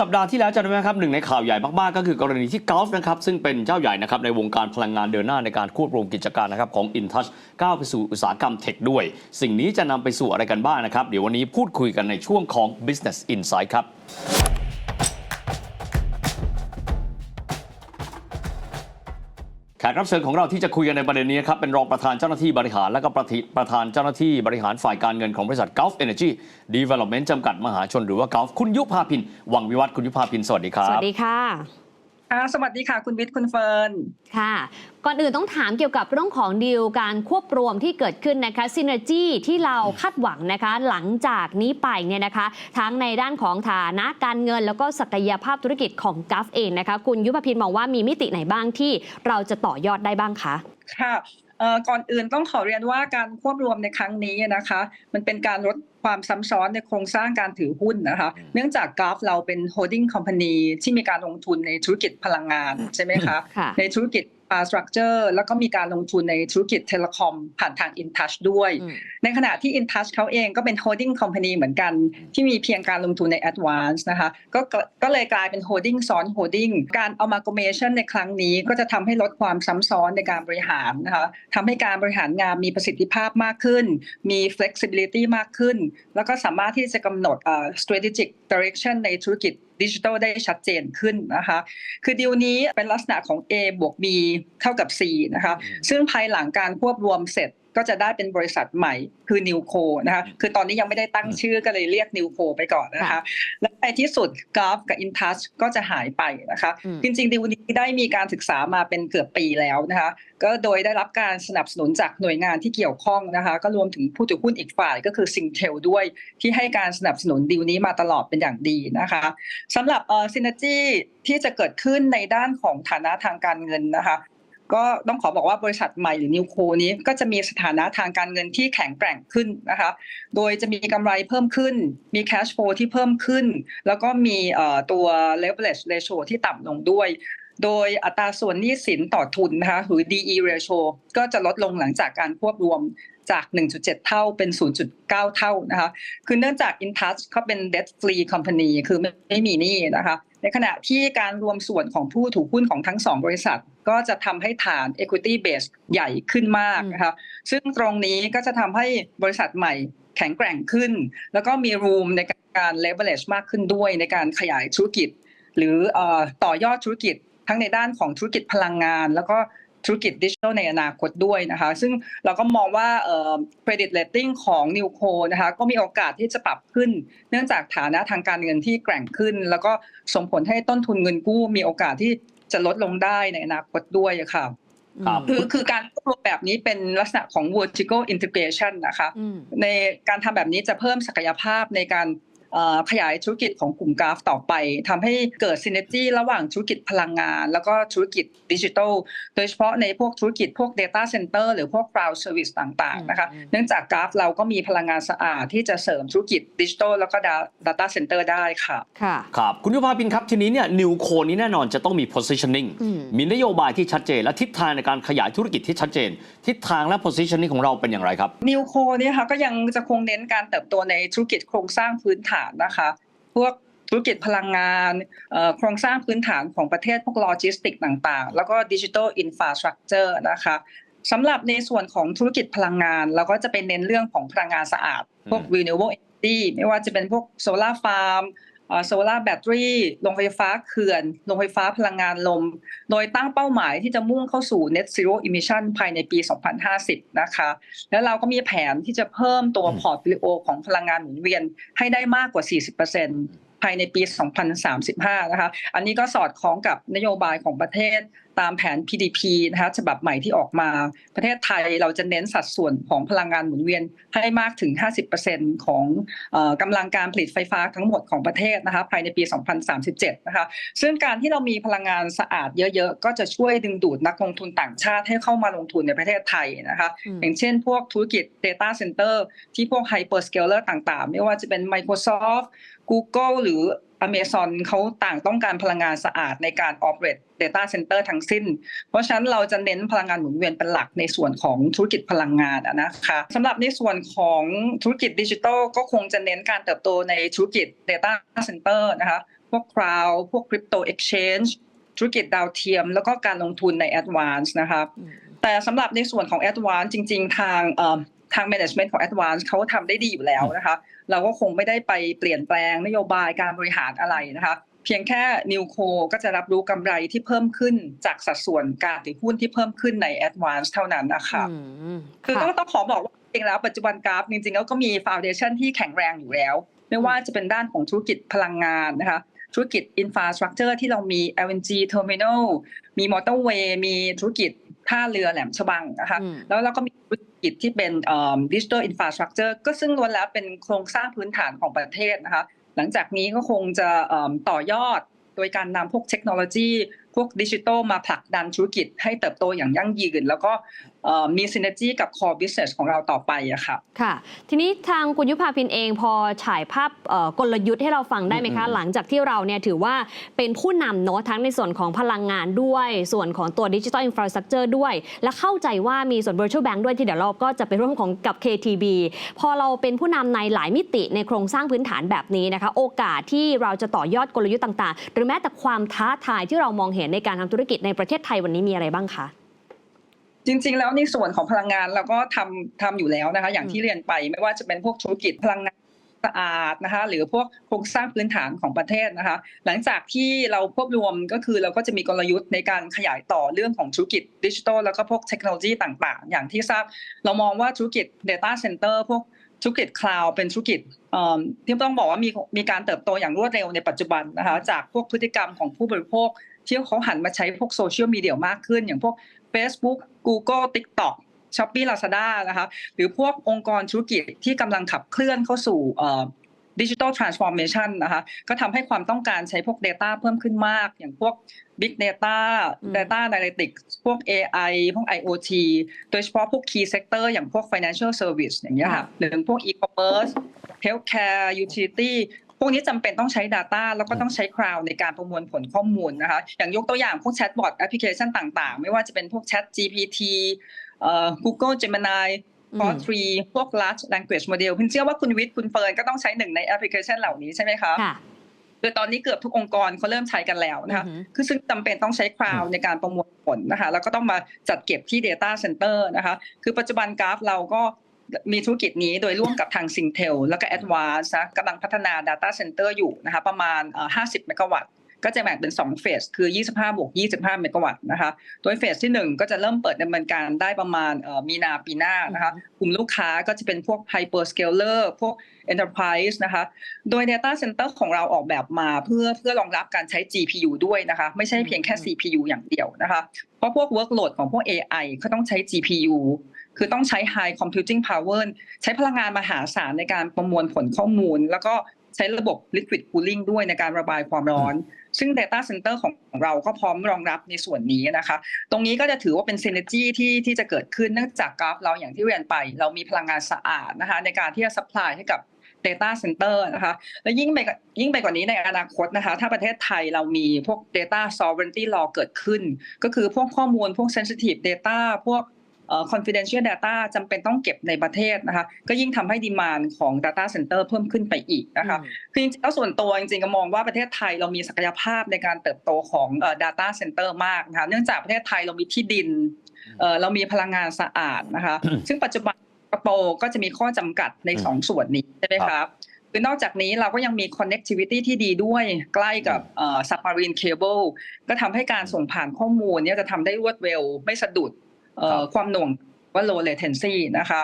สัปดาห์ที่แล้วจำได้ไหมครับหนึ่งในข่าวใหญ่มากๆ ก็คือกรณีที่กอล์ฟนะครับซึ่งเป็นเจ้าใหญ่นะครับในวงการพลังงานเดินหน้าในการควบรวมกิจการนะครับของ InTouch ก้าวไปสู่อุตสาหกรรมเทคด้วย สิ่งนี้จะนำไปสู่อะไรกันบ้างนะครับ เดี๋ยววันนี้พูดคุยกันในช่วงของ Business Insight ครับ กรับเชิญของเราที่จะคุยกันในประเด็นนี้ครับเป็นรองประธานเจ้าหน้าที่บริหาร และก็ประธประธานเจ้าหน้าที่บริหารฝ่ายการเงินของบริษัท Gulf Energy Development จำกัดมหาชนหรือว่า Gulf คุณยุพาพินวังวิวัฒน์คุณยุพาพินสวัสดีครับ สวัสดีค่ะ ค่ะสวัสดีค่ะ คุณวิทย์คุณเฟิร์นค่ะ ก่อนอื่นต้องถามเกี่ยวกับเรื่องของดีลการควบรวมที่เกิดขึ้นนะคะซินเนจีที่เราคาดหวังนะคะ หลังจากนี้ไปเนี่ยนะคะ ทั้งในด้านของฐานะการเงิน แล้วก็ศักยภาพธุรกิจของกัฟเองนะคะ คุณยุพพินมองว่ามีมิติไหนบ้างที่เราจะต่อยอดได้บ้างคะค่ะเอ่อ ก่อนอื่นต้องขอเรียนว่าการควบรวมในครั้งนี้นะคะ มันเป็นการลดความซ้ำซ้อนในโครงสร้างการถือหุ้นนะคะอืมเนื่องจากกราฟเราเป็น holding company ที่มีการลงทุนในธุรกิจพลังงานใช่ไหมคะค่ะในธุรกิจ infrastructure แล้วก็มีการลงทุนในธุรกิจเทเลคอมผ่านทาง InTouch ด้วยอืมในขณะที่ InTouch เขาเองก็เป็น holding company เหมือนกัน ที่มีเพียงการลงทุนใน Advance นะคะก็ก็ก็เลยกลายเป็น holding ซ้อน holding การ amalgamation ในครั้งนี้ก็จะทำให้ลดความซ้ำซ้อนในการบริหารนะคะทำให้การบริหารงานมีประสิทธิภาพมากขึ้น มี flexibility มากขึ้น แล้วก็สามารถที่จะกำหนดเอ่อ strategic direction ในธุรกิจ ดิจิทัลได้ชัดเจนขึ้นนะคะ คือดีลนี้เป็นลักษณะของ A บวก B เท่ากับ C นะคะอืมซึ่งภายหลังการควบรวมเสร็จ ก็จะได้เป็นบริษัทใหม่คือ New Co นะคะคือตอนนี้ยังไม่ได้ตั้งชื่อก็เลยเรียก New Co ไปก่อนนะคะค่ะและในที่สุด g o l f กับ InTouch ก็จะหายไปนะคะอืมจริงๆดีลนี้ได้มีการศึกษามาเป็นเกือบปีแล้วนะคะก็โดยได้รับการสนับสนุนจากหน่วยงานที่เกี่ยวข้องนะคะก็รวมถึงผู้ถือหุ้นอีกฝ่ายก็คือ Singtel ด้วยที่ให้การสนับสนุนดีลนี้มาตลอดเป็นอย่างดีนะคะสำหรับเอ่อ synergy ที่จะเกิดขึ้นในด้านของฐานะทางการเงินนะคะ ก็ต้องขอบอกว่าบริษัทใหม่หรือนิวโคนี้ก็จะมีสถานะทางการเงินที่แข็งแกร่งขึ้นนะคะ โดยจะมีกำไรเพิ่มขึ้น มี cash flow ที่เพิ่มขึ้น แล้วก็มีตัว leverage ratio ที่ต่ำลงด้วย โดยอัตราส่วนหนี้สินต่อทุนนะคะหรือ DE ratio ก็จะลดลงหลังจากการควบรวมจาก 1.7 เท่าเป็น 0.9 เท่านะคะ คือเนื่องจาก InTouch เขาเป็น debt free company คือไม่มีหนี้นะคะ ในขณะที่การรวมส่วนของผู้ถือหุ้นของทั้งสองบริษัท ก็จะทำให้ฐาน equity base ใหญ่ขึ้นมากนะคะซึ่งตรงนี้ก็จะทำให้บริษัทใหม่แข็งแกร่งขึ้น แล้วก็มี room ในการ leverage มากขึ้นด้วยในการขยายธุรกิจ หรือเอ่อต่อยอดธุรกิจทั้งในด้านของธุรกิจพลังงาน แล้วก็ ธุรกิจดิจิทัลในอนาคตด้วยนะคะ ซึ่งเราก็มองว่าเอ่อ credit rating ของ Newco นะคะก็มีโอกาสที่จะปรับขึ้น เนื่องจากฐานะทางการเงินที่แกร่งขึ้น แล้วก็ส่งผลให้ต้นทุนเงินกู้มีโอกาสที่จะลดลงได้ในอนาคตด้วยอะค่ะครับคือคือการควบรวมแบบนี้เป็นลักษณะของ vertical integration นะคะอืมในการทำแบบนี้จะเพิ่มศักยภาพในการเอ่อ ขยายธุรกิจของกลุ่มกราฟต่อไปทำให้เกิด synergy ระหว่างธุรกิจพลังงาน แล้วก็ธุรกิจดิจิทัลโดยเฉพาะในพวกธุรกิจพวก Data Center หรือพวก Cloud Service ต่างๆนะคะอืมเนื่องจากกราฟเราก็มีพลังงานสะอาดที่จะเสริมธุรกิจดิจิทัลแล้วก็ Data Center ได้ค่ะค่ะครับคุณยุพาพินครับทีนี้เนี่ยนิวโคนี้แน่นอนจะต้องมี positioning อืมมีนโยบายที่ชัดเจน และทิศทางในการขยายธุรกิจที่ชัดเจน ทิศทางและ positioning ของเราเป็นอย่างไรครับนิวโคเนี่ยค่ะก็ยังจะคงเน้นการเติบโตในธุรกิจโครงสร้างพื้นฐานนะคะ พวกธุรกิจพลังงานเอ่อโครงสร้างพื้นฐานของประเทศพวกโลจิสติกต่างๆ แล้วก็ดิจิทัลอินฟาสตรักเจอร์นะคะสำหรับในส่วนของธุรกิจพลังงานเราก็จะเป็นเน้นเรื่องของพลังงานสะอาด พวกอืม renewable energy ไม่ว่าจะเป็นพวกโซลาร์ฟาร์ม โซลาร์แบตเตอรี่โรงไฟฟ้าเขื่อนโรงไฟฟ้าพลังงานลม โดยตั้งเป้าหมายที่จะมุ่งเข้าสู่ net zero emission ภายในปี 2050 นะคะ แล้วเราก็มีแผนที่จะเพิ่มตัวอืมพอร์ตโฟลิโอของพลังงานหมุนเวียนให้ได้มากกว่า 40% ภายในปี 2035 นะคะ อันนี้ก็สอดคล้องกับนโยบายของประเทศตามแผน PDP นะคะฉบับใหม่ที่ออกมา ประเทศไทยเราจะเน้นสัดส่วนของพลังงานหมุนเวียนให้มากถึง 50%ของเออกำลังการผลิตไฟฟ้าทั้งหมดของประเทศนะคะภายในปี 2037 นะคะ ซึ่งการที่เรามีพลังงานสะอาดเยอะๆ ก็จะช่วยดึงดูดนักลงทุนต่างชาติให้เข้ามาลงทุนในประเทศไทยนะคะอืมอย่างเช่นพวกธุรกิจ Data Center ที่พวก Hyperscaler ต่างๆ ไม่ว่าจะเป็น Microsoft Google หรือ Amazon เขาต่างต้องการพลังงานสะอาดในการ operate Data Center ทั้งสิ้น เพราะฉะนั้นเราจะเน้นพลังงานหมุนเวียนเป็นหลักในส่วนของธุรกิจพลังงานอะนะคะสำหรับในส่วนของธุรกิจดิจิทัลก็คงจะเน้นการเติบโตในธุรกิจ Data Center นะคะพวก cloud พวก crypto exchange ธุรกิจดาวเทียม แล้วก็การลงทุนใน advance นะครับอืมแต่สำหรับในส่วนของ Advance จริง ๆ ทางเอ่อ ทาง Management ของ Advance เขาทำได้ดีอยู่แล้วนะคะ เราก็คงไม่ได้ไปเปลี่ยนแปลงนโยบายการบริหารอะไรนะคะ เพียงแค่ Newco ก็จะรับรู้กำไรที่เพิ่มขึ้นจากสัดส่วนการถือหุ้นที่เพิ่มขึ้นใน Advance เท่านั้นนะคะอืมคือค่ะต้องต้องขอบอกว่าจริงๆแล้วปัจจุบันกราฟจริงๆแล้วก็มีฟ u n เดชันที่แข็งแรงอยู่แล้ว ไม่ว่าจะเป็นด้านของธุรกิจพลังงานนะคะธุรกิจอินฟ a าสตรักเจอร์ที่เรามี LNG Terminal มีมอเตอร์เวย์มีธุรกิจท่าเรือแหลมฉบังนะคะอืมแล้วเราก็มีธุรกิจ กิจที่เป็นดิจิทัลอินฟราสตรักเจอร์ก็ซึ่งล้วนแล้วเป็นโครงสร้างพื้นฐานของประเทศนะคะ หลังจากนี้ก็คงจะเอิ่มต่อยอดโดยการนำพวกเทคโนโลยี วกดิจิทัลมาผลักดันธุรกิจให้เติบโตอย่างยั่งยืน แล้วก็เอ่อมี synergy กับ core business ของเราต่อไปอะค่ะค่ะ ทีนี้ทางคุณยุพาพินเองพอฉายภาพเอ่อกลยุทธ์ให้เราฟังได้ไหมคะอืมหลังจากที่เราเนี่ยถือว่าเป็นผู้นำเนอะทั้งในส่วนของพลังงานด้วย ส่วนของตัวดิจิทัลอินฟราสตรักเจอร์ด้วย และเข้าใจว่ามีส่วน virtual bank ด้วยที่เดี๋ยวเราก็จะไปร่วมของกับ KTB พอเราเป็นผู้นำในหลายมิติในโครงสร้างพื้นฐานแบบนี้นะคะ โอกาสที่เราจะต่อยอดกลยุทธ์ต่างๆ หรือแม้แต่ความท้าทายที่เรามองเห็นในการทำธุรกิจในประเทศไทยวันนี้มีอะไรบ้างคะจริงๆ แล้วในส่วนของพลังงานเราก็ทำทำอยู่แล้วนะคะ อย่างอืมที่เรียนไปไม่ว่าจะเป็นพวกธุรกิจพลังงานสะอาดนะคะ หรือพวกโครงสร้างพื้นฐานของประเทศนะคะ หลังจากที่เราควบรวมก็คือเราก็จะมีกลยุทธ์ในการขยายต่อเรื่องของธุรกิจดิจิทัลแล้วก็พวกเทคโนโลยีต่างๆ อย่างที่ทราบเรามองว่าธุรกิจ Data Center พวกธุรกิจคลาวด์เป็นธุรกิจเอิ่มที่ต้องบอกว่ามีมีการเติบโตอย่างรวดเร็วในปัจจุบันนะคะจากพวกพฤติกรรมของผู้บริโภค ที่เขาหันมาใช้พวกโซเชียลมีเดียมากขึ้น อย่างพวก Facebook Google TikTok Shopee Lazada นะคะหรือพวกองค์กรธุรกิจที่กำลังขับเคลื่อนเข้าสู่ดิจิ t a ลทรานส์ฟอร์เมชันนะคะก็ทำให้ความต้องการใช้พวก Data เพิ่มขึ้นมาก อย่างพวก Big Data อืม Data Analytics พวก AI พวก IoT โดยเฉพาะพวก Key Sector อย่างพวก Financial Service อย่างเงี้ยค่ะหรือพวก E-commerce Healthcare Utility พวกนี้จำเป็นต้องใช้ Data แล้วก็ต้องใช้ Cloud ในการประมวลผลข้อมูลนะคะ อย่างยกตัวอย่างพวกแชทบอทแอปพลิเคชันต่างๆ ไม่ว่าจะเป็นพวก Chat GPT เอ่อ Google Gemini อืมพอทรีพวก large language model พินเชื่อว่าคุณวิทย์คุณเฟิร์นก็ต้องใช้หนึ่งในแอปพลิเคชันเหล่านี้ใช่ไหมคะค่ะโดยตอนนี้เกือบทุกองค์กรเขาเริ่มใช้กันแล้วนะคะอือหือคือซึ่งจำเป็นต้องใช้คลาวในการประมวลผลนะคะ แล้วก็ต้องมาจัดเก็บที่ Data Center นะคะ คือปัจจุบันกราฟเราก็ มีธุรกิจนี้โดยร่วมกับทาง Singtel แล้วก็ Advance นะกำลังพัฒนา Data Center อยู่นะคะประมาณเอ่อ50 เมกะวัตต์ก็จะแบ่งเป็น 2 เฟส คือ 25 บวก 25 เมกะวัตต์นะคะ โดยเฟสที่ 1 ก็จะเริ่มเปิดดำเนินการได้ประมาณเอ่อมีนาปีหน้านะคะ กลุ่มลูกค้าก็จะเป็นพวก Hyperscaler พวก Enterprise นะคะ โดย Data Center ของเราออกแบบมาเพื่อเพื่อรองรับการใช้ GPU ด้วยนะคะ ไม่ใช่เพียงแค่อืม CPU อย่างเดียวนะคะ เพราะพวก workload ของพวก AI เขาต้องใช้ GPU คือต้องใช้ high computing power ใช้พลังงานมหาศาลในการประมวลผลข้อมูล แล้วก็ใช้ระบบ liquid cooling ด้วยในการระบายความร้อน ซึ่ง Data Center ของเราก็พร้อมรองรับในส่วนนี้นะคะ ตรงนี้ก็จะถือว่าเป็น synergy ที่ที่จะเกิดขึ้นเนื่องจากกราฟเราอย่างที่เรียนไป เรามีพลังงานสะอาดนะคะในการที่จะ supply ให้กับ Data Center นะคะ และยิ่งไปยิ่งไปกว่านี้ในอนาคตนะคะ ถ้าประเทศไทยเรามีพวก Data Sovereignty Law เกิดขึ้น ก็คือพวกข้อมูลพวก Sensitive Data พวก confidential data จำเป็นต้องเก็บในประเทศนะคะ ก็ยิ่งทำให้ดีมานของ data center เพิ่มขึ้นไปอีกนะคะ คือจริงๆแล้วส่วนตัวจริงๆก็มองว่าประเทศไทยเรามีศักยภาพในการเติบโตของเอ่อ data center มากนะคะ เนื่องจากประเทศไทยเรามีที่ดินเอ่อเรามีพลังงานสะอาดนะคะ ซึ่งปัจจุบันสิงคโปร์ก็จะมีข้อจำกัดในสองส่วนนี้ใช่ไหมครับคือนอกจากนี้เราก็ยังมี connectivity ที่ดีด้วยใกล้กับเอ่อ submarine cable ก็ทำให้การส่งผ่านข้อมูลเนี่ยจะทำได้รวดเร็วไม่สะดุดเอ่อ ครับความหน่วงว่า low latency นะคะ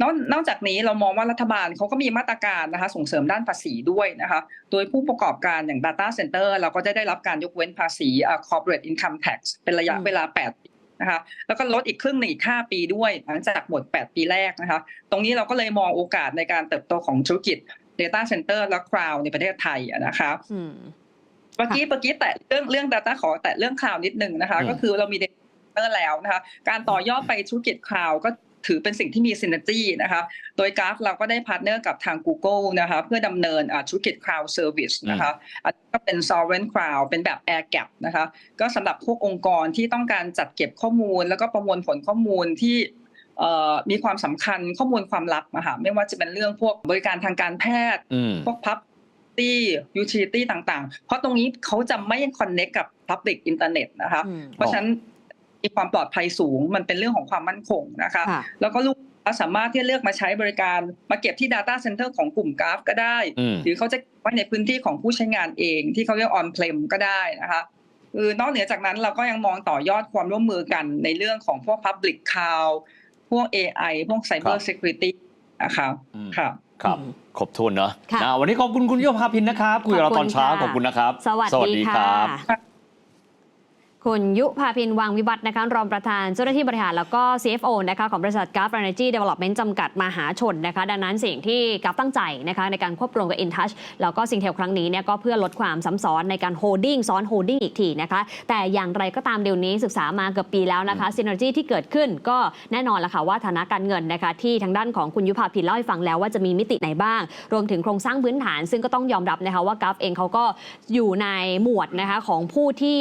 นอกนอกจากนี้เรามองว่ารัฐบาลเขาก็มีมาตรการนะคะส่งเสริมด้านภาษีด้วยนะคะโดยผู้ประกอบการอย่าง data center เราก็จะได้รับการยกเว้นภาษีเอ่อ corporate income tax เป็นระยะอืมเวลา8ปีนะคะแล้วก็ลดอีกครึ่งหนึ่งอีก5ปีด้วย หลังจากหมด 8 ปีแรกนะคะ ตรงนี้เราก็เลยมองโอกาสในการเติบโตของธุรกิจ Data Center และ Cloud ในประเทศไทยอะนะคะอืมเมื่อกี้เมื่อกี้แต่เรื่องเรื่อง Data ขอแต่เรื่อง Cloud นิดนึงนะคะอืมก็คือเรามี Data Center แล้วนะคะ การต่อยอดไปธุรกิจ Cloud ก็ถือเป็นสิ่งที่มี synergy นะคะ โดยกราฟเราก็ได้พาร์ทเนอร์กับทาง Google นะคะ เพื่อดำเนินอ่าธุรกิจ Cloud Service นะคะอันนี้ก็เป็น Sovereign Cloud เป็นแบบ Air Gap นะคะ ก็สำหรับพวกองค์กรที่ต้องการจัดเก็บข้อมูล แล้วก็ประมวลผลข้อมูลที่เอ่อมีความสำคัญข้อมูลความลับอะค่ะไม่ว่าจะเป็นเรื่องพวกบริการทางการแพทย์อืมพวกพับ utility utility ต่างๆ เพราะตรงนี้เขาจะไม่ connect กับ public internet นะคะอืมเพราะฉะนั้น มีความปลอดภัยสูง มันเป็นเรื่องของความมั่นคงนะคะค่ะแล้วก็ลูกค้าสามารถที่จะเลือกมาใช้บริการมาเก็บที่ Data Center ของกลุ่มกราฟก็ได้อืมหรือเขาจะไว้ในพื้นที่ของผู้ใช้งานเองที่เขาเรียก on prem ก็ได้นะคะคือนอกเหนือจากนั้นเราก็ยังมองต่อยอดความร่วมมือกันในเรื่องของพวก Public Cloud พวก AI พวก Cyber Security นะคะอืมค่ะครับอืมครบถ้วนเนอะค่ะนะวันนี้ขอบคุณคุณโยภาพินนะครับ คุยกับเราขอบตคุอนณเช้าค่ะขอบคุณนะครับ สวัสดีค่ะครับ คุณยุพาพินวังวิบัตินะคะรองประธานเจ้าหน้าที่บริหารแล้วก็ CFO นะคะของบริษัท g u l f Energy Development จำกัดมหาชนนะคะดังนั้นสิ่งที่กัฟตั้งใจนะคะในการควบรวมกับ InTouch แล้วก็สิ่งเทลครั้งนี้เนี่ยก็เพื่อลดความซ้ำซ้อนในการโฮดดิ้งซ้อนโฮดดิ้งอีกทีนะคะแต่อย่างไรก็ตามเดี๋ยวนี้ศึกษามาเกือบปีแล้วนะคะ Synergy ที่เกิดขึ้นก็แน่นอนละค่ะว่าฐานะการเงินนะคะที่ทางด้านของคุณยุพาพินเล่าให้ฟังแล้วว่าจะมีมิติไหนบ้าง รวมถึงโครงสร้างพื้นฐาน ซึ่งก็ต้องยอมรับนะคะว่ากัฟเองเขาก็อยู่ในหมวดนะคะของผู้ที่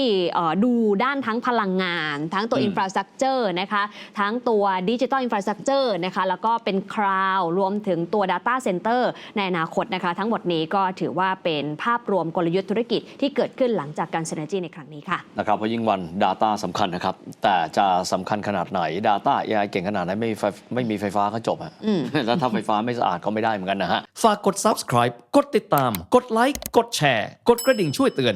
ดูด้านทั้งพลังงาน ทั้งตัวอืมอินฟราสตรักเจอร์นะคะทั้งตัวดิจิ t a ลอินฟราสตรักเจอร์นะคะแล้วก็เป็นคลาวรวมถึงตัว Data Center ในอนาคตนะคะ ทั้งหมดนี้ก็ถือว่าเป็นภาพรวมกลยุทธ์ธุรกิจที่เกิดขึ้นหลังจากการ Synergy ในครั้งนี้ค่ะนะครับเพราะยิ่งวัน Data สำคัญนะครับ แต่จะสำคัญขนาดไหน Data AI เก่งขนาดไหนไม่มีไฟไม่มีไฟฟ้าก็จบอะอืมแล้วถ้าไฟฟ้าไม่สะอาดก็ไม่ได้เหมือนกันนะฮะฝากกด subscribe กดติดตาม กดไลค์กดแชร์ กดกระดิ่งช่วยเตือน